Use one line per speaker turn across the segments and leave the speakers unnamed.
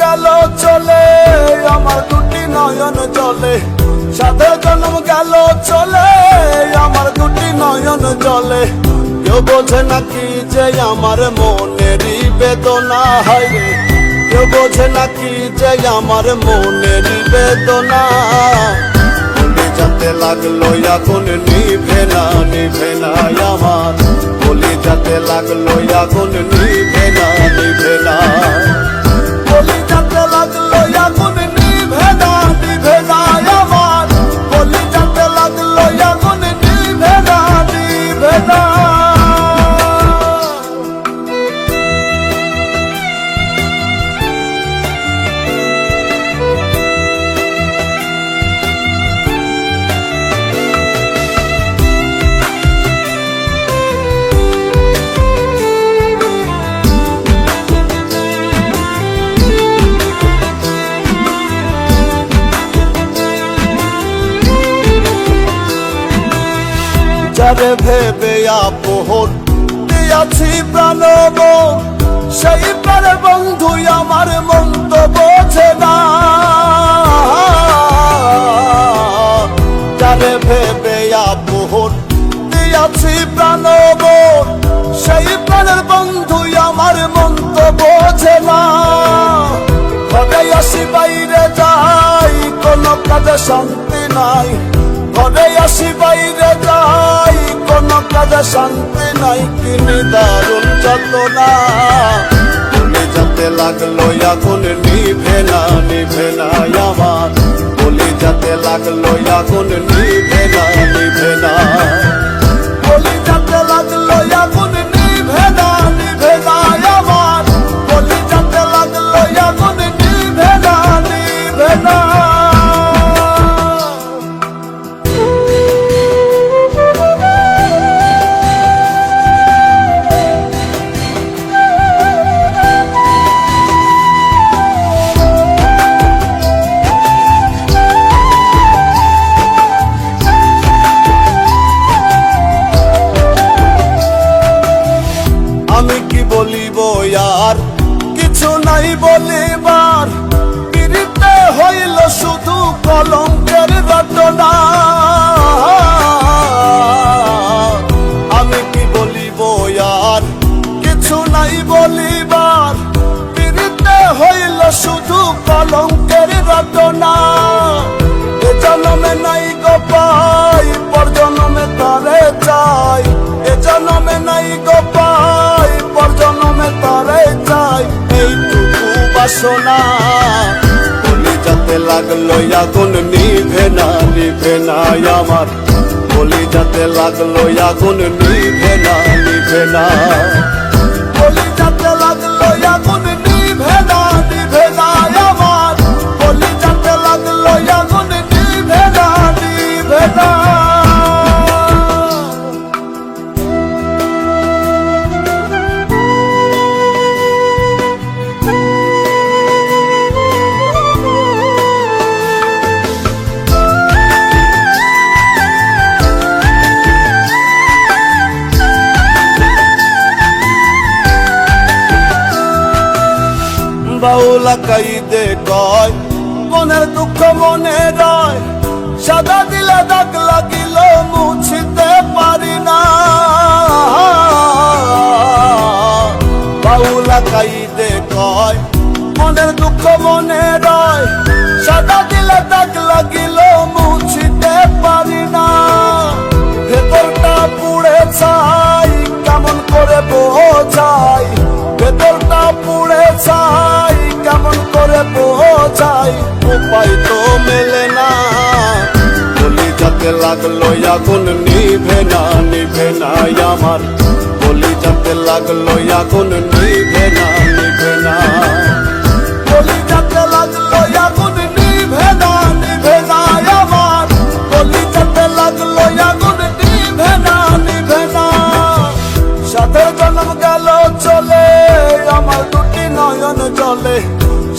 গেল চলে, আমার দুটি নয়ন জলে। সাথে জন্ম গেল চলে, আমার দুটি নয়ন জলে। কেউ বোঝে নাকি যে আমার মনেরই বেদনা, হয় কেউ বোঝে নাকি যে আমার মনেরই বেদনা। যাতে লাগল এখন নিভে না নিভে না আমার। বলি যাতে লাগল এখন নিভে না নিভে না। যারে ভেবে আপন। দিয়াছি প্রাণব, সেই প্রাণের বন্ধু আমার মন তো বোঝে না যারে ভেবে আপন। দিয়াছি প্রাণব, সেই প্রাণের বন্ধু আমার মন তো বোঝে না ঘরে আসি বাইরে যাই, কোনো কাজে শান্তি নাই। ঘরে আসি শান্তি নাই কিনে দারুণ যাতনা বলি যাতে লাগল এখন নিভে না নিভে না আমার। বলি যাতে লাগল এখন নিভে কলঙ্কের রটনা এ জন্মে নাই গো পাই, পর জন্মে তারে চাই। এ জন্মে নাই গো পাই, পর জন্মে তারে চাই। এইটুকু বাসনা যাতে লাগল আগুন, নিভে না নিভে না আমার। বলি যাতে লাগল আগুন, নিভে না নিভে না। বলি যাতে বাউলা কাইদে কয়, মনের দুঃখ মনে রয়। সাদা দিলে দাগ লাগিল, মুছিতে পারি না। বাউলা কাইদে কয়, মনের দুঃখ মনে রয়। সাদা দিলে দাগ লাগিল, মুছিতে পারি উপায় তো মেলে না বলি যাতে লাগল আগুন নিভে না নিভে না আমার বলি যাতে লাগল আগুন নিভে না নিভে না বলি যাতে লাগল আগুন নিভে না নিভে না আমার বলি যাতে লাগল আগুন নিভে না নিভে না সাথে জন্ম গেল চলে আমার দুটি নয়ন জলে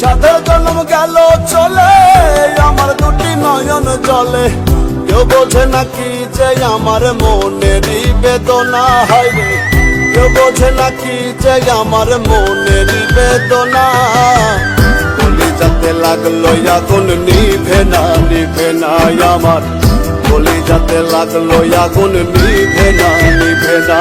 সাথে জন্ম গেল চলে জলে কেউ বোঝে নাকি যে আমার মনেরই বেদনা, হয় রে। কেউ বোঝে নাকি যে আমার মনেরই বেদনা। বলি যাতে লাগল এখন নিভে না নিভে না আমার। কলি যাতে লাগল আগুন, নিভে না নিভে না।